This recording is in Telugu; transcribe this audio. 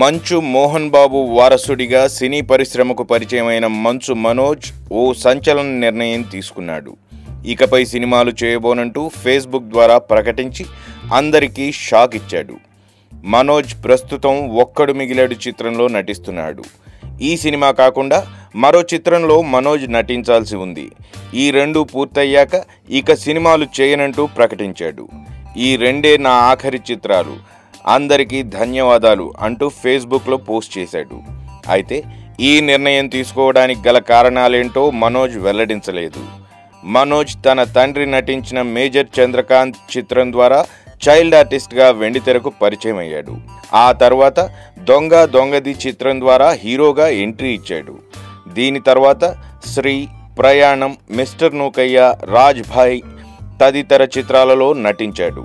మంచు మోహన్ బాబు వారసుడిగా సినీ పరిశ్రమకు పరిచయమైన మంచు మనోజ్ ఓ సంచలన నిర్ణయం తీసుకున్నాడు. ఇకపై సినిమాలు చేయబోనంటూ ఫేస్బుక్ ద్వారా ప్రకటించి అందరికీ షాక్ ఇచ్చాడు. మనోజ్ ప్రస్తుతం ఒక్కడు మిగిలాడు చిత్రంలో నటిస్తున్నాడు. ఈ సినిమా కాకుండా మరో చిత్రంలో మనోజ్ నటించాల్సి ఉంది. ఈ రెండు పూర్తయ్యాక ఇక సినిమాలు చేయనంటూ ప్రకటించాడు. ఈ రెండే నా ఆఖరి చిత్రాలు. అందరికీ ధన్యవాదాలు అంటూ ఫేస్బుక్లో పోస్ట్ చేశాడు. అయితే ఈ నిర్ణయం తీసుకోవడానికి గల కారణాలేంటో మనోజ్ వెల్లడించలేదు. మనోజ్ తన తండ్రి నటించిన మేజర్ చంద్రకాంత్ చిత్రం ద్వారా చైల్డ్ ఆర్టిస్ట్గా వెండితెరకు పరిచయం అయ్యాడు ఆ తర్వాత దొంగ దొంగది చిత్రం ద్వారా హీరోగా ఎంట్రీ ఇచ్చాడు. దీని తర్వాత శ్రీ ప్రయాణం మిస్టర్ నూకయ్య రాజ్ భాయ్ తదితర చిత్రాలలో నటించాడు.